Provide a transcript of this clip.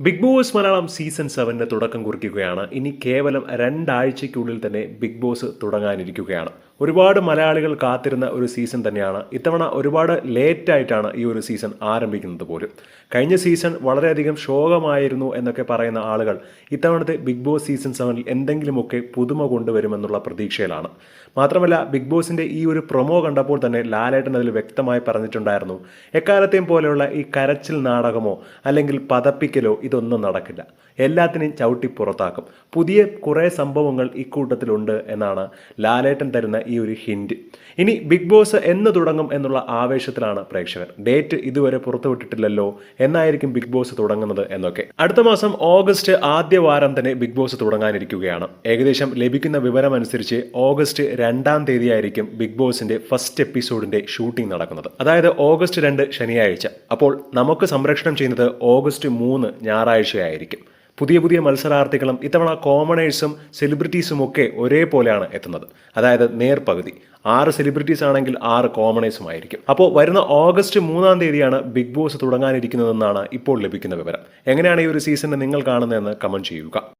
Big Boss Malayalam season സെവനിന് തുടക്കം കുറിക്കുകയാണ്. ഇനി കേവലം രണ്ടാഴ്ചയ്ക്കുള്ളിൽ തന്നെ ബിഗ് ബോസ് തുടങ്ങാനിരിക്കുകയാണ്. ഒരുപാട് മലയാളികൾ കാത്തിരുന്ന ഒരു സീസൺ തന്നെയാണ്. ഇത്തവണ ഒരുപാട് ലേറ്റ് ആയിട്ടാണ് ഈ ഒരു സീസൺ ആരംഭിക്കുന്നത് പോലും. കഴിഞ്ഞ സീസൺ വളരെയധികം ശോകമായിരുന്നു എന്നൊക്കെ പറയുന്ന ആളുകൾ ഇത്തവണത്തെ ബിഗ് ബോസ് സീസൺ സെവനിൽ എന്തെങ്കിലുമൊക്കെ പുതുമ കൊണ്ടുവരുമെന്നുള്ള പ്രതീക്ഷയിലാണ്. മാത്രമല്ല ബിഗ് ബോസിന്റെ ഈ ഒരു പ്രൊമോ കണ്ടപ്പോൾ തന്നെ ലാലേട്ടൻ അതിൽ വ്യക്തമായി പറഞ്ഞിട്ടുണ്ടായിരുന്നു. എക്കാലത്തെയും പോലെയുള്ള ഈ കരച്ചിൽ നാടകമോ അല്ലെങ്കിൽ പതപ്പിക്കലോ ഇതൊന്നും നടക്കില്ല. എല്ലാത്തിനെയും ചവിട്ടി പുറത്താക്കും. പുതിയ കുറേ സംഭവങ്ങൾ ഇക്കൂട്ടത്തിലുണ്ട് എന്നാണ് ലാലേട്ടൻ തരുന്ന ഈ ഒരു ഹിന്റ് ഇനി ബിഗ് ബോസ് എന്ന് തുടങ്ങും എന്നുള്ള ആവേശത്തിലാണ് പ്രേക്ഷകർ. ഡേറ്റ് ഇതുവരെ പുറത്തുവിട്ടിട്ടില്ലല്ലോ എന്നായിരിക്കും ബിഗ് ബോസ് തുടങ്ങുന്നത് എന്നൊക്കെ. അടുത്ത മാസം ഓഗസ്റ്റ് ആദ്യ വാരം തന്നെ ബിഗ് ബോസ് തുടങ്ങാനിരിക്കുകയാണ്. ഏകദേശം ലഭിക്കുന്ന വിവരമനുസരിച്ച് ഓഗസ്റ്റ് രണ്ടാം തീയതിയായിരിക്കും ബിഗ് ബോസിന്റെ ഫസ്റ്റ് എപ്പിസോഡിന്റെ ഷൂട്ടിംഗ് നടക്കുന്നത്. അതായത് ഓഗസ്റ്റ് രണ്ട് ശനിയാഴ്ച. അപ്പോൾ നമുക്ക് സംരക്ഷണം ചെയ്യുന്നത് ഓഗസ്റ്റ് മൂന്ന് ഞായറാഴ്ചയായിരിക്കും. പുതിയ പുതിയ മത്സരാർത്ഥികളും ഇത്തവണ കോമണേഴ്സും സെലിബ്രിറ്റീസും ഒക്കെ ഒരേപോലെയാണ് എത്തുന്നത്. അതായത് നേർപകുതി. ആറ് സെലിബ്രിറ്റീസ് ആണെങ്കിൽ ആറ് കോമണേഴ്സും ആയിരിക്കും അപ്പോൾ വരുന്ന ഓഗസ്റ്റ് മൂന്നാം തീയതിയാണ് ബിഗ് ബോസ് തുടങ്ങാനിരിക്കുന്നതെന്നാണ് ഇപ്പോൾ ലഭിക്കുന്ന വിവരം. എങ്ങനെയാണ് ഈ ഒരു സീസണിനെ നിങ്ങൾ കാണുന്നതെന്ന് കമന്റ് ചെയ്യുക.